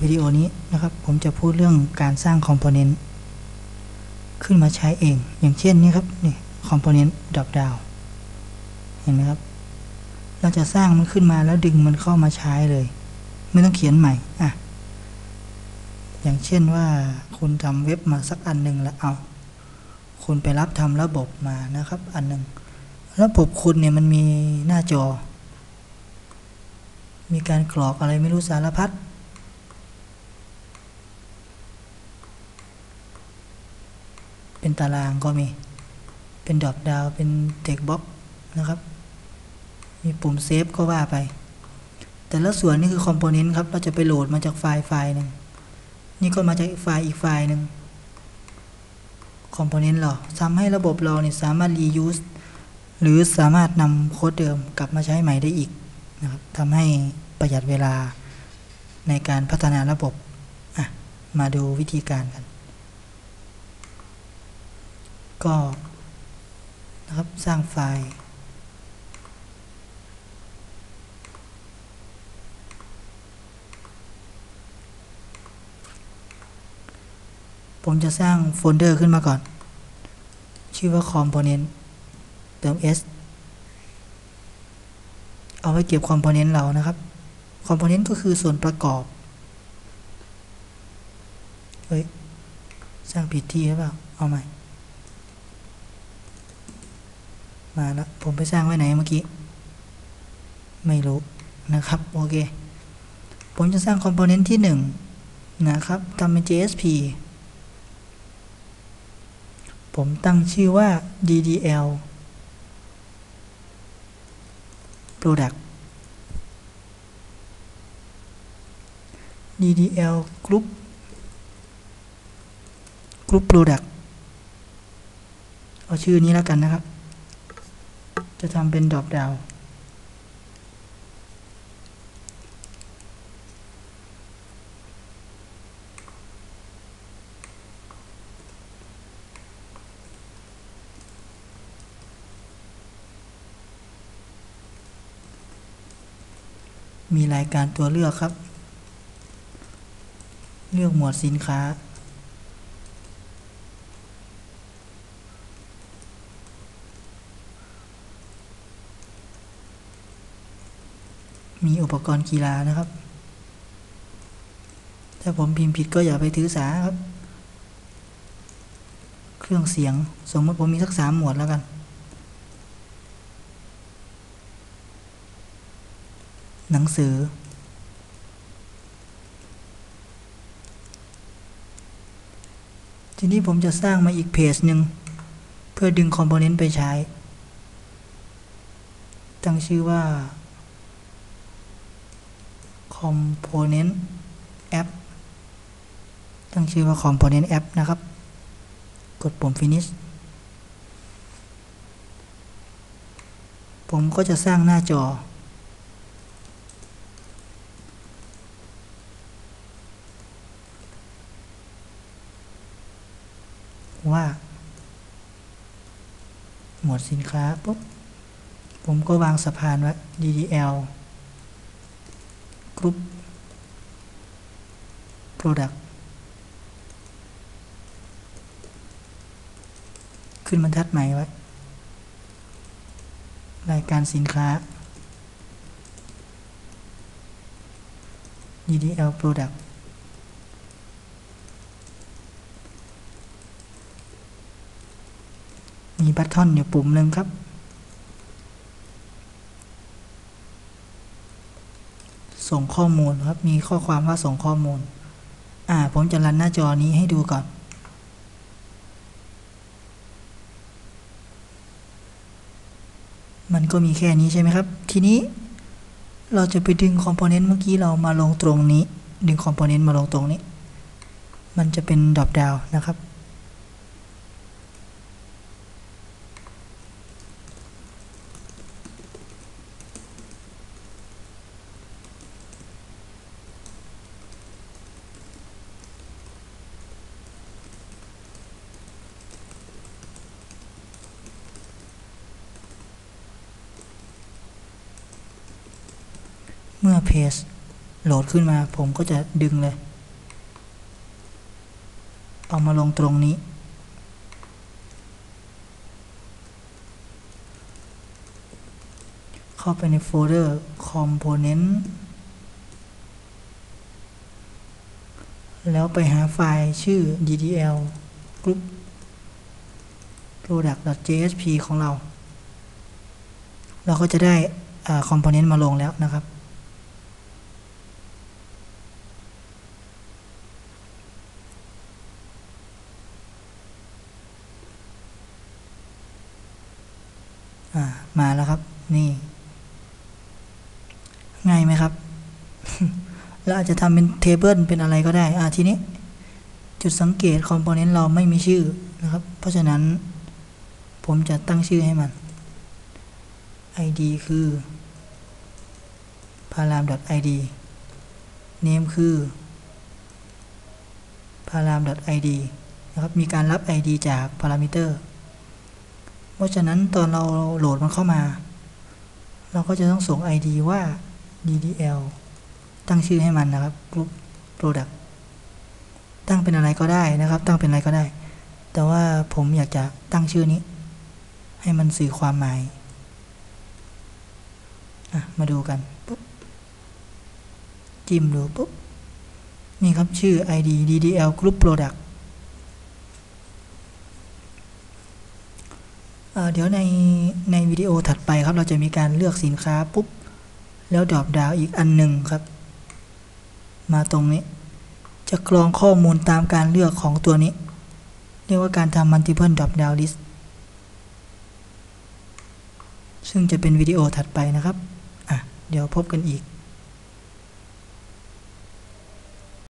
วิดีโอนี้นะครับ ผมจะพูดเรื่องการสร้างคอมโพเนนต์ขึ้นมาใช้เอง อย่างเช่นนี้ครับนี่คอมโพเนนต์ดรอปดาวเห็นไหมครับ เราจะสร้างมันขึ้นมาแล้วดึงมันเข้ามาใช้เลย ไม่ต้องเขียนใหม่อะอย่างเช่นว่าคุณทำเว็บมาสักอันหนึ่งแล้วเอา คุณไปรับทำระบบมานะครับ อันหนึ่งระบบคุณเนี่ยมันมีหน้าจอ มีการกรอกอะไรไม่รู้สารพัด เป็นตารางก็มี เป็นดรอปดาวเป็นเทคบ็อกนะครับ มีปุ่มเซฟก็ว่าไป แต่ละส่วนนี่คือคอมโพเนนต์ครับ เราจะไปโหลดมาจากไฟล์ไฟล์หนึ่ง นี่ก็มาจากไฟล์อีกไฟล์หนึ่งคอมโพเนนต์เราทำให้ระบบเราเนี่ยสามารถ reuse หรือสามารถนำโค้ดเดิมกลับมาใช้ใหม่ได้อีกนะครับทำให้ประหยัดเวลาในการพัฒนาระบบอะมาดูวิธีการกัน ก็นะครับสร้างไฟล์ ผมจะสร้างโฟลเดอร์ขึ้นมาก่อน ชื่อว่า component เติม s เอาไว้เก็บคอมโพเนนต์เรานะครับ คอมโพเนนต์ก็คือส่วนประกอบ เฮ้ย สร้างผิดที่หรือเปล่า เอาใหม่ มาแล้ว ผมไปสร้างไว้ไหนเมื่อกี้ ไม่รู้นะครับ โอเค ผมจะสร้างคอมโพเนนต์ที่ 1 นะครับทำเป็น JSP ผมตั้งชื่อว่า DDL product DDL group group product เอาชื่อนี้แล้วกันนะครับ จะทำเป็นดรอปดาวมีรายการตัวเลือกครับ เลือกหมวดสินค้า มีอุปกรณ์กีฬานะครับ ถ้าผมพิมพ์ผิดก็อย่าไปถือสาครับ เครื่องเสียง สมมติผมมีสักสามหมวดแล้วกัน หนังสือ ทีนี้ผมจะสร้างมาอีกเพจหนึ่ง เพื่อดึงคอมโพเนนต์ไปใช้ ตั้งชื่อว่า component app ตั้งชื่อว่า component app นะครับ กดปุ่ม finish ผมก็จะสร้างหน้าจอ ว่า หมวดสินค้าปุ๊บ ผมก็วางสะพานไว้ DDL Group Product ขึ้นบรรทัดใหม่ไว้ รายการสินค้า DDL Product มีบัตทอนอยู่ปุ่มหนึ่งครับ ส่งข้อมูลครับ มีข้อความว่าส่งข้อมูล อ่า ผมจะรันหน้าจอนี้ให้ดูก่อน มันก็มีแค่นี้ใช่ไหมครับ ทีนี้เราจะไปดึงคอมโพเนนต์เมื่อกี้เรามาลงตรงนี้ ดึงคอมโพเนนต์มาลงตรงนี้ มันจะเป็นดรอปดาวนะครับ เมื่อเพจโหลดขึ้นมาผมก็จะดึงเลย เอามาลงตรงนี้ เข้าไปในโฟลเดอร์ Component แล้วไปหาไฟล์ชื่อ ddl group product.jsp ของเรา เราก็จะได้คอมโพเนนต์มาลงแล้วนะครับ มาแล้วครับ นี่ ง่ายไหมครับเราอาจจะทำเป็นเทเบิลเป็นอะไรก็ได้อ่าทีนี้ จุดสังเกตคอมโพเนนต์เราไม่มีชื่อนะครับ เพราะฉะนั้น ผมจะตั้งชื่อให้มัน id คือ param.id name คือ param.id นะครับ มีการรับ id จากพารามิเตอร์ เพราะฉะนั้นตอนเราโหลดมันเข้ามา เราก็จะต้องส่ง id ว่า ddl ตั้งชื่อให้มันนะครับ group product ตั้งเป็นอะไรก็ได้นะครับ ตั้งเป็นอะไรก็ได้ แต่ว่าผมอยากจะตั้งชื่อนี้ ให้มันสื่อความหมายมาดูกันปุ๊บจิ้มดูปุ๊บนี่ครับชื่อ id ddl group product เดี๋ยวในในวิดีโอถัดไปครับ เราจะมีการเลือกสินค้าปุ๊บ แล้วดรอปดาวอีกอันหนึ่งครับ มาตรงนี้ จะกรองข้อมูลตามการเลือกของตัวนี้ เรียกว่าการทำ multiple drop down list ซึ่งจะเป็นวิดีโอถัดไปนะครับ อะ เดี๋ยวพบกันอีก